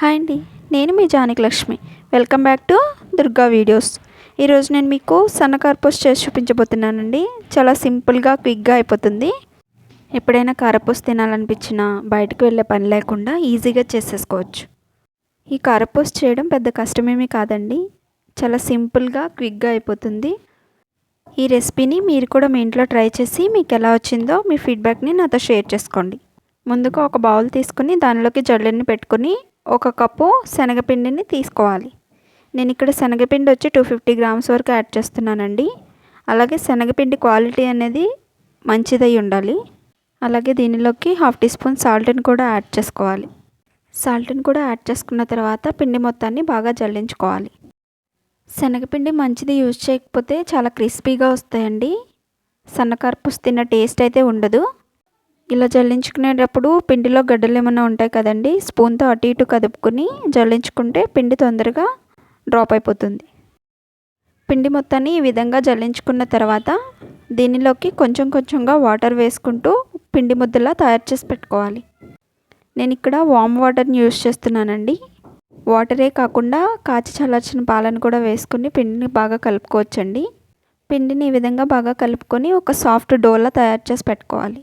Hi అండి నేను మీ Janaki Lakshmi. Welcome back to Durga videos. ఈరోజు నేను మీకు సన్నకారపూస చేసి చూపించబోతున్నానండి. చాలా సింపుల్గా క్విక్గా అయిపోతుంది. ఎప్పుడైనా కారపూస తినాలనిపించినా బయటకు వెళ్ళే పని లేకుండా ఈజీగా చేసేసుకోవచ్చు. ఈ కారపూస చేయడం పెద్ద కష్టమేమీ కాదండి. చాలా సింపుల్గా క్విక్గా అయిపోతుంది. ఈ రెసిపీని మీరు కూడా మీ ఇంట్లో ట్రై చేసి మీకు ఎలా వచ్చిందో మీ ఫీడ్బ్యాక్ని నాతో షేర్ చేసుకోండి. ముందుగా ఒక బౌల్ తీసుకుని దానిలోకి జల్లెని పెట్టుకుని ఒక కప్పు శనగపిండిని తీసుకోవాలి. నేను ఇక్కడ శనగపిండి వచ్చి టూ ఫిఫ్టీ గ్రామ్స్ వరకు యాడ్ చేస్తున్నానండి. అలాగే శనగపిండి క్వాలిటీ అనేది మంచిదై ఉండాలి. అలాగే దీనిలోకి హాఫ్ టీ స్పూన్ సాల్ట్ని కూడా యాడ్ చేసుకోవాలి. సాల్ట్ని కూడా యాడ్ చేసుకున్న తర్వాత పిండి మొత్తాన్ని బాగా జల్లించుకోవాలి. శనగపిండి మంచిది యూజ్ చేయకపోతే చాలా క్రిస్పీగా వస్తాయండి. సన్నకార్పుస్ తిన్న టేస్ట్ అయితే ఉండదు. ఇలా జల్లించుకునేటప్పుడు పిండిలో గడ్డలు ఏమైనా ఉంటాయి కదండి స్పూన్తో అటు ఇటు కదుపుకొని జల్లించుకుంటే పిండి తొందరగా డ్రాప్ అయిపోతుంది. పిండి మొత్తాన్ని ఈ విధంగా జల్లించుకున్న తర్వాత దీనిలోకి కొంచెం కొంచెంగా వాటర్ వేసుకుంటూ పిండి ముద్దలా తయారు చేసి పెట్టుకోవాలి. నేను ఇక్కడ వామ్ వాటర్ని యూస్ చేస్తున్నానండి. వాటరే కాకుండా కాచి చల్లార్చిన పాలను కూడా వేసుకుని పిండిని బాగా కలుపుకోవచ్చండి. పిండిని ఈ విధంగా బాగా కలుపుకొని ఒక సాఫ్ట్ డోలా తయారు చేసి పెట్టుకోవాలి.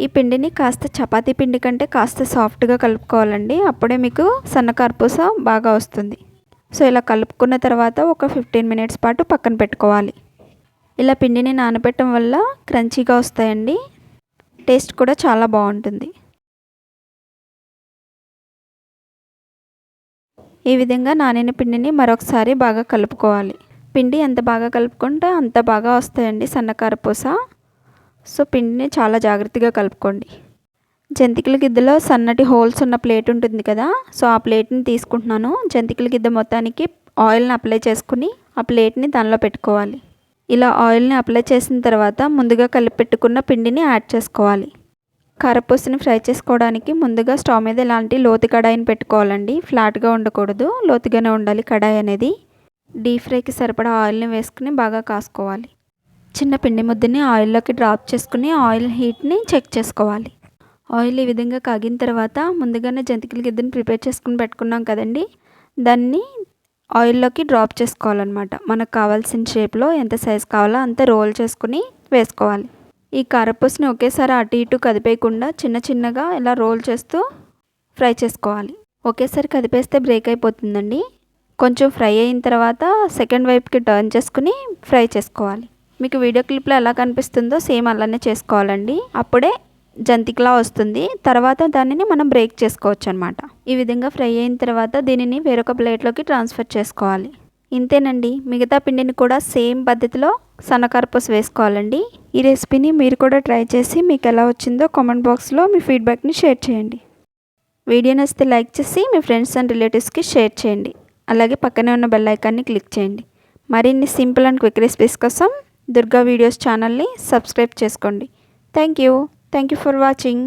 ఈ పిండిని కాస్త చపాతీ పిండి కంటే కాస్త సాఫ్ట్గా కలుపుకోవాలండి. అప్పుడే మీకు సన్నకార్పూస బాగా వస్తుంది. సో ఇలా కలుపుకున్న తర్వాత ఒక ఫిఫ్టీన్ మినిట్స్ పాటు పక్కన పెట్టుకోవాలి. ఇలా పిండిని నానబెట్టడం వల్ల క్రంచీగా వస్తాయండి. టేస్ట్ కూడా చాలా బాగుంటుంది. ఈ విధంగా నానిన పిండిని మరొకసారి బాగా కలుపుకోవాలి. పిండి ఎంత బాగా కలుపుకుంటే అంత బాగా వస్తాయండి సన్నకారపూస సో పిండిని చాలా జాగ్రత్తగా కలుపుకోండి. జంతికల గిద్దలో సన్నటి హోల్స్ ఉన్న ప్లేట్ ఉంటుంది కదా సో ఆ ప్లేట్ని తీసుకుంటున్నాను. జంతికల గిద్ద మొత్తానికి ఆయిల్ని అప్లై చేసుకుని ఆ ప్లేట్ని దానిలో పెట్టుకోవాలి. ఇలా ఆయిల్ని అప్లై చేసిన తర్వాత ముందుగా కలిపి పెట్టుకున్న పిండిని యాడ్ చేసుకోవాలి. కారపూసని ఫ్రై చేసుకోవడానికి ముందుగా స్టవ్ మీద ఇలాంటి లోతు కడాయిని పెట్టుకోవాలండి. ఫ్లాట్గా ఉండకూడదు లోతుగానే ఉండాలి కడాయి అనేది. డీప్ ఫ్రైకి సరిపడా ఆయిల్ని వేసుకుని బాగా కాసుకోవాలి. చిన్న పిండి ముద్దని ఆయిల్లోకి డ్రాప్ చేసుకుని ఆయిల్ హీట్ని చెక్ చేసుకోవాలి. ఆయిల్ ఈ విధంగా కాగిన తర్వాత ముందుగానే జంతికల గిద్దని ప్రిపేర్ చేసుకుని పెట్టుకున్నాం కదండి. దాన్ని ఆయిల్లోకి డ్రాప్ చేసుకోవాలన్నమాట. మనకు కావాల్సిన షేప్లో ఎంత సైజ్ కావాలో అంత రోల్ చేసుకుని వేసుకోవాలి. ఈ కారపూసని ఒకేసారి అటు ఇటు కదిపేయకుండా చిన్న చిన్నగా ఇలా రోల్ చేస్తూ ఫ్రై చేసుకోవాలి. ఒకేసారి కదిపేస్తే బ్రేక్ అయిపోతుందండి. కొంచెం ఫ్రై అయిన తర్వాత సెకండ్ వైపుకి టర్న్ చేసుకుని ఫ్రై చేసుకోవాలి. మీకు వీడియో క్లిప్లో ఎలా కనిపిస్తుందో సేమ్ అలానే చేసుకోవాలండి. అప్పుడే జంతికలా వస్తుంది. తర్వాత దానిని మనం బ్రేక్ చేసుకోవచ్చు అనమాట ఈ విధంగా ఫ్రై అయిన తర్వాత దీనిని వేరొక ప్లేట్లోకి ట్రాన్స్ఫర్ చేసుకోవాలి. ఇంతేనండి. మిగతా పిండిని కూడా సేమ్ పద్ధతిలో సన్నకారపూస వేసుకోవాలండి. ఈ రెసిపీని మీరు కూడా ట్రై చేసి మీకు ఎలా వచ్చిందో కామెంట్ బాక్స్లో మీ ఫీడ్బ్యాక్ని షేర్ చేయండి. వీడియో నచ్చితే లైక్ చేసి మీ ఫ్రెండ్స్ అండ్ రిలేటివ్స్కి షేర్ చేయండి. అలాగే పక్కనే ఉన్న బెల్ ఐకాన్ని క్లిక్ చేయండి. మరిన్ని సింపుల్ అండ్ క్విక్ రెసిపీస్ కోసం దుర్గా వీడియోస్ ఛానల్ని సబ్స్క్రైబ్ చేసుకోండి. Thank you thank you for watching